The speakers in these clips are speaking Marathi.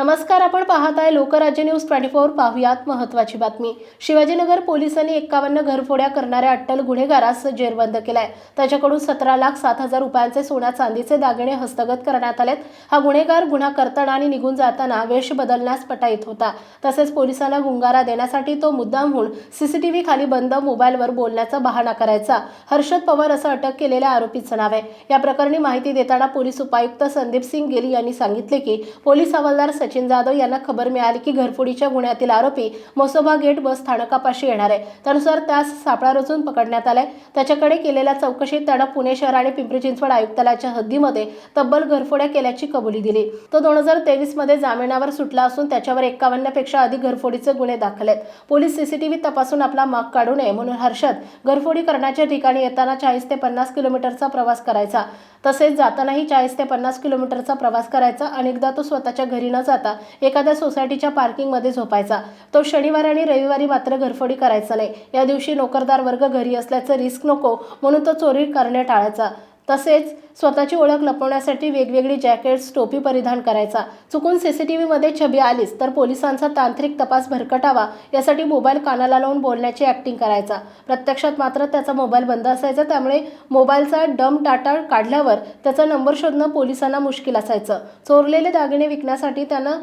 नमस्कार आपण पाहत आहे लोकराज्य न्यूज ट्वेंटी फोर पाहुयात महत्वाची बातमी. शिवाजीनगर पोलिसांनी एक्कावन्न घरफोड्या करणाऱ्या अट्टल गुन्हेगारास जेरबंद केलाय. त्याच्याकडून सतरा लाख सात हजार रुपयांचे सोन्या चांदीचे दागिने हस्तगत करण्यात आलेत. हा गुन्हेगार गुन्हा करताना आणि निघून जाताना वेश बदलण्यास पटाईत होता. तसेच पोलिसांना गुंगारा देण्यासाठी तो मुद्दामहून सीसीटीव्ही खाली बंद मोबाईलवर बोलण्याचा बहाणा करायचा. हर्षद पवार असं अटक केलेल्या आरोपीचं नाव आहे. या प्रकरणी माहिती देताना पोलीस उपायुक्त संदीप सिंग गिल यांनी सांगितले की पोलीस हवालदार सचिन जाधव यांना खबर मिळाली की घरफोडीच्या गुन्ह्यातील आरोपी मसोबा गेट बस स्थानकापाशी येणार आहे. त्यानुसार त्यास सापळा रचून पकडण्यात आलाय. त्याच्याकडे केलेल्या चौकशीत त्यानं पुणे शहर आणि पिंपरी चिंचवड आयुक्तालयाच्या हद्दीमध्ये तब्बल घरफोड्या केल्याची कबुली दिली. तो दोन हजार तेवीसमध्ये जामिनावर सुटला असून त्याच्यावर एकावन्नपेक्षा अधिक घरफोडीचे गुन्हे दाखल आहेत. पोलीस सीसीटीव्ही तपासून आपला माग काढू नये म्हणून हर्षद घरफोडी करण्याच्या ठिकाणी येताना चाळीस ते पन्नास किलोमीटरचा प्रवास करायचा. तसेच जातानाही चाळीस ते पन्नास किलोमीटरचा प्रवास करायचा. अनेकदा तो स्वतःच्या घरी न जाता एखाद्या सोसायटीच्या पार्किंगमध्ये झोपायचा. तो शनिवार आणि रविवारी मात्र घरफोडी करायचा नाही. या दिवशी नोकरदार वर्ग घरी असल्याचं रिस्क नको म्हणून तो चोरी करणे टाळायचा तसेच स्वतःची ओळख लपवण्यासाठी वेगवेगळी जॅकेट्स टोपी परिधान करायचा. चुकून सी सी टी व्हीमध्ये छबी आलीच तर पोलिसांचा तांत्रिक तपास भरकटावा यासाठी मोबाईल कानाला लावून बोलण्याची ॲक्टिंग करायचा. प्रत्यक्षात मात्र त्याचा मोबाईल बंद असायचा त्यामुळे मोबाईलचा डम डाटा काढल्यावर त्याचा नंबर शोधणं पोलिसांना मुश्किल असायचं. चोरलेले दागिने विकण्यासाठी त्यानं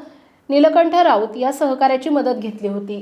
नीलकंठ राऊत या सहकार्याची मदत घेतली होती.